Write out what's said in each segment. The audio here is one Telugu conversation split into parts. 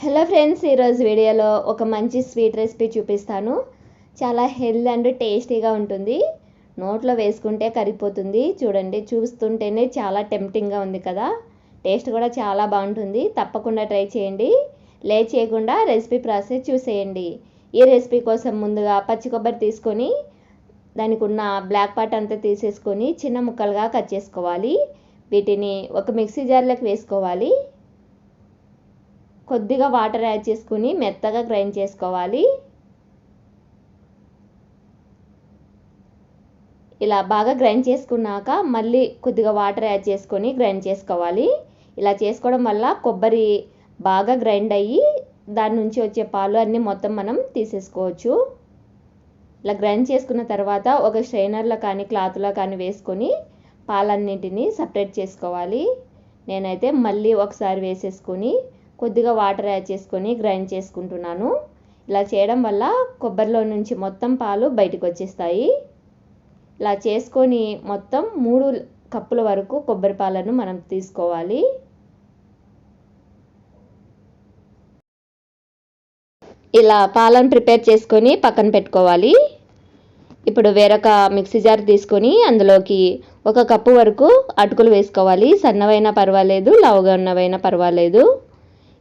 హలో ఫ్రెండ్స్ ఈరోజు వీడియోలో ఒక మంచి స్వీట్ రెసిపీ చూపిస్తాను. చాలా హెల్త్ అండ్ టేస్టీగా ఉంటుంది. నోట్లో వేసుకుంటే కరిగిపోతుంది. చూడండి చూస్తుంటేనే చాలా టెంప్టింగ్గా ఉంది కదా. టేస్ట్ కూడా చాలా బాగుంటుంది. తప్పకుండా ట్రై చేయండి. లే చేయకుండా రెసిపీ ప్రాసెస్ చూసేయండి. ఈ రెసిపీ కోసం ముందుగా పచ్చి కొబ్బరి తీసుకొని దానికి ఉన్న బ్లాక్ పార్ట్ అంతా తీసేసుకొని చిన్న ముక్కలుగా కట్ చేసుకోవాలి. వీటిని ఒక మిక్సీ జార్లోకి వేసుకోవాలి. కొద్దిగా వాటర్ యాడ్ చేసుకుని మెత్తగా గ్రైండ్ చేసుకోవాలి. ఇలా బాగా గ్రైండ్ చేసుకున్నాక మళ్ళీ కొద్దిగా వాటర్ యాడ్ చేసుకొని గ్రైండ్ చేసుకోవాలి. ఇలా చేసుకోవడం వల్ల కొబ్బరి బాగా గ్రైండ్ అయ్యి దాని నుంచి వచ్చే పాలు అన్నీ మొత్తం మనం తీసేసుకోవచ్చు. ఇలా గ్రైండ్ చేసుకున్న తర్వాత ఒక స్ట్రైనర్లో కానీ క్లాత్లో కానీ వేసుకొని పాలన్నింటినీ సపరేట్ చేసుకోవాలి. నేనైతే మళ్ళీ ఒకసారి వేసేసుకొని కొద్దిగా వాటర్ యాడ్ చేసుకొని గ్రైండ్ చేసుకుంటున్నాను. ఇలా చేయడం వల్ల కొబ్బరిలో నుంచి మొత్తం పాలు బయటకు వచ్చేస్తాయి. ఇలా చేసుకొని మొత్తం మూడు కప్పుల వరకు కొబ్బరి పాలను మనం తీసుకోవాలి. ఇలా పాలను ప్రిపేర్ చేసుకొని పక్కన పెట్టుకోవాలి. ఇప్పుడు వేరొక మిక్సీ జార్ తీసుకొని అందులోకి ఒక కప్పు వరకు అటుకులు వేసుకోవాలి. సన్నవైనా పర్వాలేదు లావుగా ఉన్నవైనా పర్వాలేదు.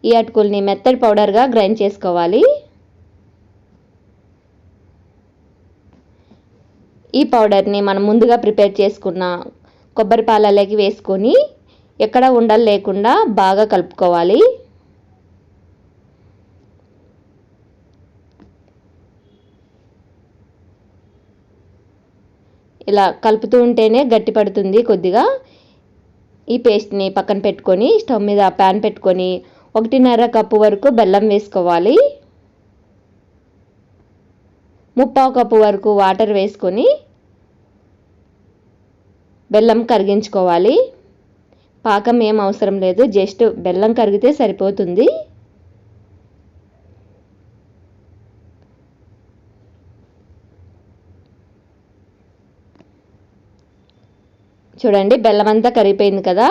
ఈ అటుకుల్ని మెత్తడి పౌడర్గా గ్రైండ్ చేసుకోవాలి. ఈ పౌడర్ని మనం ముందుగా ప్రిపేర్ చేసుకున్న కొబ్బరి పాలలోకి వేసుకొని ఎక్కడ ఉండలు లేకుండా బాగా కలుపుకోవాలి. ఇలా కలుపుతూ ఉంటేనే గట్టి పడుతుంది కొద్దిగా. ఈ పేస్ట్ని పక్కన పెట్టుకొని స్టవ్ మీద ప్యాన్ పెట్టుకొని ఒకటిన్నర కప్పు వరకు బెల్లం వేసుకోవాలి. ముప్పావు కప్పు వరకు వాటర్ వేసుకొని బెల్లం కరిగించుకోవాలి. పాకం ఏం అవసరం లేదు జస్ట్ బెల్లం కరిగితే సరిపోతుంది. చూడండి బెల్లం అంతా కరిగిపోయింది కదా.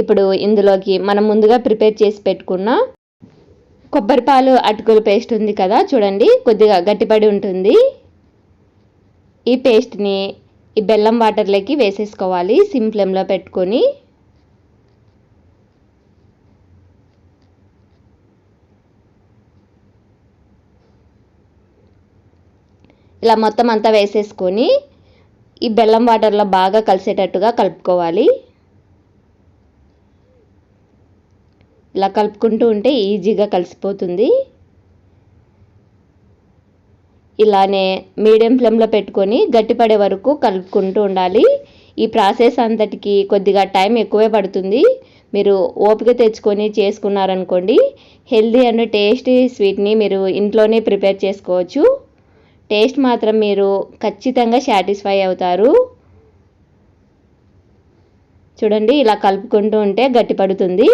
ఇప్పుడు ఇందులోకి మనం ముందుగా ప్రిపేర్ చేసి పెట్టుకున్న కొబ్బరిపాలు అటుకుల పేస్ట్ ఉంది కదా చూడండి కొద్దిగా గట్టిపడి ఉంటుంది. ఈ పేస్ట్ని ఈ బెల్లం వాటర్లోకి వేసేసుకోవాలి సిమ్ ఫ్లేమ్లో పెట్టుకొని. ఇలా మొత్తం అంతా వేసేసుకొని ఈ బెల్లం వాటర్లో బాగా కలిసేటట్టుగా కలుపుకోవాలి. ఇలా కలుపుకుంటూ ఉంటే ఈజీగా కలిసిపోతుంది. ఇలానే మీడియం ఫ్లేమ్లో పెట్టుకొని గట్టిపడే వరకు కలుపుకుంటూ ఉండాలి. ఈ ప్రాసెస్ అంతటికి కొద్దిగా టైం ఎక్కువే పడుతుంది. మీరు ఓపిక తెచ్చుకొని చేసుకున్నారనుకోండి హెల్దీ అండ్ టేస్టీ స్వీట్ని మీరు ఇంట్లోనే ప్రిపేర్ చేసుకోవచ్చు. టేస్ట్ మాత్రం మీరు ఖచ్చితంగా సాటిస్ఫై అవుతారు. చూడండి ఇలా కలుపుకుంటూ ఉంటే గట్టిపడుతుంది.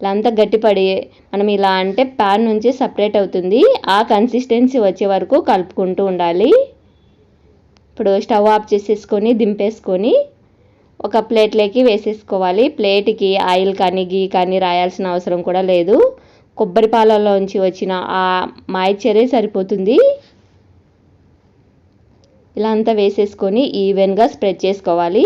ఇలా అంతా గట్టిపడి మనం ఇలా అంటే ప్యాన్ నుంచి సపరేట్ అవుతుంది. ఆ కన్సిస్టెన్సీ వచ్చే వరకు కలుపుకుంటూ ఉండాలి. ఇప్పుడు స్టవ్ ఆఫ్ చేసేసుకొని దింపేసుకొని ఒక ప్లేట్లోకి వేసేసుకోవాలి. ప్లేట్కి ఆయిల్ కానీ గీ కానీ రాయాల్సిన అవసరం కూడా లేదు. కొబ్బరి పాలలోంచి వచ్చిన ఆ మాయిశ్చరే సరిపోతుంది. ఇలా అంతా వేసేసుకొని ఈవెన్గా స్ప్రెడ్ చేసుకోవాలి.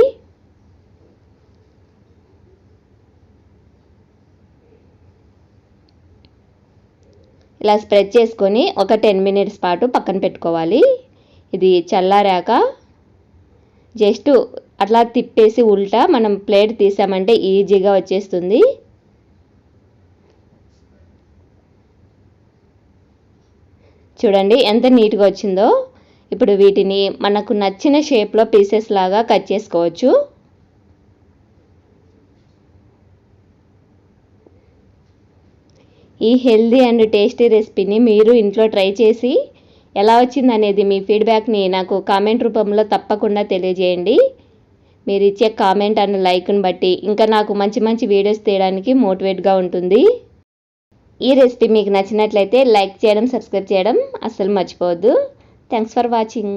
ఇలా స్ప్రెడ్ చేసుకొని ఒక టెన్ మినిట్స్ పాటు పక్కన పెట్టుకోవాలి. ఇది చల్లారాక జస్ట్ అట్లా తిప్పేసి ఉల్టా మనం ప్లేట్ తీసామంటే ఈజీగా వచ్చేస్తుంది. చూడండి ఎంత నీట్గా వచ్చిందో. ఇప్పుడు వీటిని మనకు నచ్చిన షేప్లో పీసెస్ లాగా కట్ చేసుకోవచ్చు. ఈ హెల్దీ అండ్ టేస్టీ రెసిపీని మీరు ఇంట్లో ట్రై చేసి ఎలా వచ్చింది అనేది మీ ఫీడ్బ్యాక్ని నాకు కామెంట్ రూపంలో తప్పకుండా తెలియజేయండి. మీరు ఇచ్చే కామెంట్ అండ్ లైక్ని బట్టి ఇంకా నాకు మంచి మంచి వీడియోస్ తీయడానికి మోటివేట్గా ఉంటుంది. ఈ రెసిపీ మీకు నచ్చినట్లయితే లైక్ చేయడం సబ్స్క్రైబ్ చేయడం అస్సలు మర్చిపోవద్దు. Thanks for watching.